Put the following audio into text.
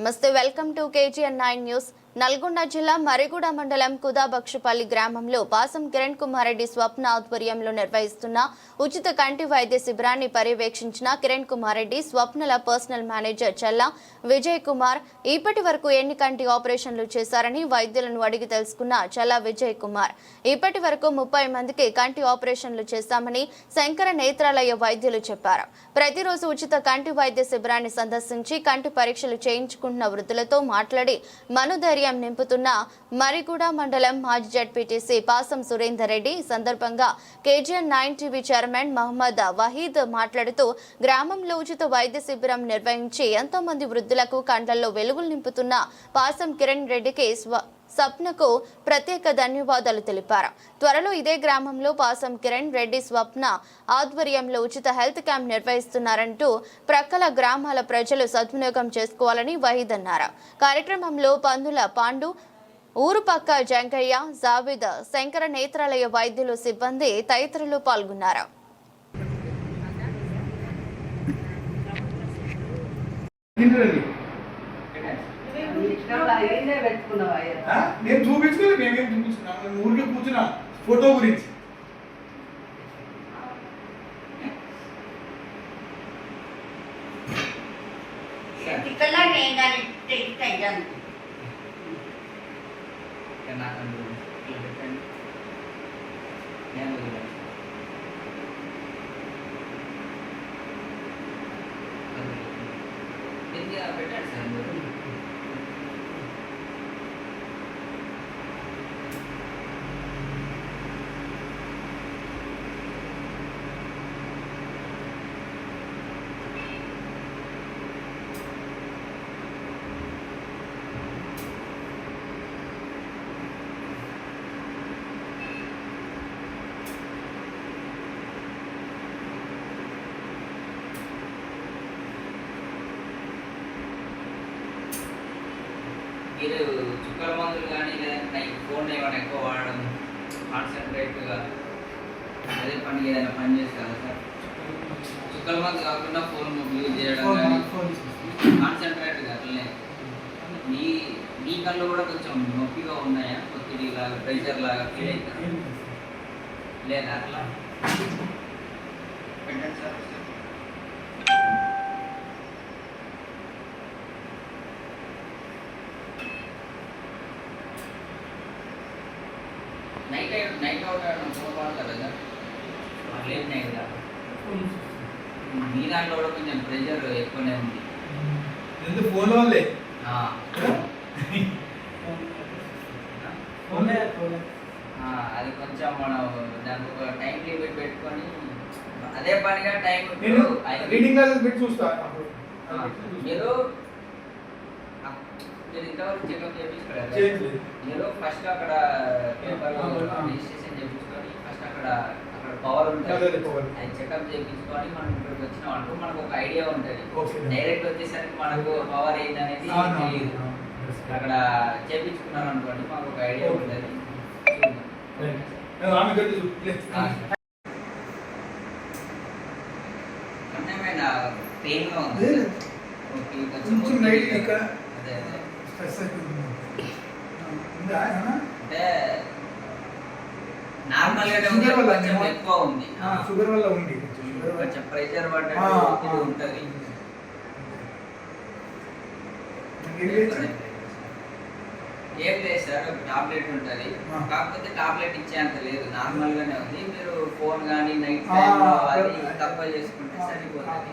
నమస్తే welcome to KGN nine news. Nalgonda జిల్లా మరిగూడ మండలం కుదాబక్షపల్లి గ్రామంలో పాసం కిరణ్ కుమార్ రెడ్డి స్వప్న ఆధ్వర్యంలో నిర్వహిస్తున్న ఉచిత కంటి వైద్య శిబిరాన్ని పర్యవేక్షించిన కిరణ్ కుమార్ రెడ్డి స్వప్నల పర్సనల్ మేనేజర్ చల్ల విజయ్ కుమార్ ఇప్పటి వరకు ఎన్ని కంటి ఆపరేషన్లు చేశారని వైద్యులను అడిగి తెలుసుకున్న చల్ల విజయ్ కుమార్ ఇప్పటి వరకు ముప్పై మందికి కంటి ఆపరేషన్లు చేశామని శంకర నేత్రాలయ వైద్యులు చెప్పారు. ప్రతిరోజు ఉచిత కంటి వైద్య శిబిరాన్ని సందర్శించి కంటి పరీక్షలు చేయించుకుంటున్న వృద్ధులతో మాట్లాడి మనోధైర్యం నింపుతున్న మరిగూడ మండలం మాజీ జడ్పీటీసీ పాసం సురేందర్ రెడ్డి సందర్భంగా KGN nine TV chairman Mohammed Waheed మాట్లాడుతూ గ్రామంలో ఉచిత వైద్య శిబిరం నిర్వహించి ఎంతో మంది వృద్ధులకు కండ్లలో వెలుగులు నింపుతున్న పాసం కిరణ్ రెడ్డికి స్వ స్వప్నకు ప్రత్యేక ధన్యవాదాలు తెలిపారు. త్వరలో ఇదే గ్రామంలో పాసం కిరణ్ రెడ్డి స్వప్న ఆధ్వర్యంలో ఉచిత హెల్త్ క్యాంప్ నిర్వహిస్తున్నారంటూ ప్రక్కల గ్రామాల ప్రజలు సద్వినియోగం చేసుకోవాలని వహీద్ అన్నారు. కార్యక్రమంలో పందుల పాండు ఊరు పక్క జంకయ్య జావిద్ శంకర నేత్రాలయ వైద్యులు సిబ్బంది తదితరులు పాల్గొన్నారు. తింటున్నది నేను చూపించుకోలేదు మేమేం చూపించుకున్నాం నేను ఊరికే కూర్చున్నా ఫోటో గురించి tikala na మీరు చుక్కల మందులు కానీ లేదంటే ఫోన్ ఏమైనా ఎక్కువ వాడడం కాన్సన్ట్రేట్గా అదే పని ఏదైనా పని చేస్తారా సార్ చుక్కల మందు కాకుండా ఫోన్ యూజ్ చేయడం కానీ కాన్సన్ట్రేట్గా అట్లనే మీ మీ కళ్ళు కూడా కొంచెం నొప్పిగా ఉన్నాయా ఒత్తిడి లాగా ప్రెషర్ లాగా ఫీల్ అవుతారా లేదా అట్లా నైట్ నైట్ అవుట్ ఆడడం వాడతారు కదా లేట్ నైట్ మీ దాంట్లో కూడా కొంచెం ప్రెషర్ ఎక్కువనే ఉంది. ఎందుకు? ఫోన్ వాళ్ళే అది కొంచెం మనం దానికి ఒక టైం లిమిట్ పెట్టుకొని అదే పనిగా టైం నేను రీడింగ్ క్లాసెస్ పెట్టి చూస్తా. మీరు మీరు ఇంతవరకు చెకప్ చేయించుకోలేదు మీరు ఫస్ట్ అక్కడ పేపర్. రిజిస్ట్రేషన్ చేయించుకొని ఫస్ట్ అక్కడ అక్కడ పవర్ ఉంటుంది అదే చెకప్ చేయించుకొని మనం ఇక్కడికి వచ్చినాం అనుకో మనకు ఒక ఐడియా ఉంటుంది. డైరెక్ట్ వచ్చేసరికి మనకు పవర్ ఏంటనేది తెలియదు. అక్కడ చేయించుకున్నాం అనుకోండి మాకు ఒక ఐడియా. ఉంటుంది నేను ఆమె గట్టి చూ ఆ. అన్యమైన పెయిన్గా ఉంది కొంచెం లైట్. ఇక్కడ. అదే అదే స్ట్రెస్ అయిపోతుంది? అంటే నార్మల్ షుగర్ వల్ల? ఎక్కువ ఉంది షుగర్ వల్ల కొంచెం ప్రెషర్ పడ్డట్టు. ఉంటది ఏం లేదు సార్ ఒక టాబ్లెట్ ఉంటది. కాకపోతే టాబ్లెట్ ఇచ్చేంత లేదు నార్మల్ గానే ఉంది మీరు ఫోన్ కానీ నైట్ టైం. తక్కువ చేసుకుంటే సరిపోతుంది.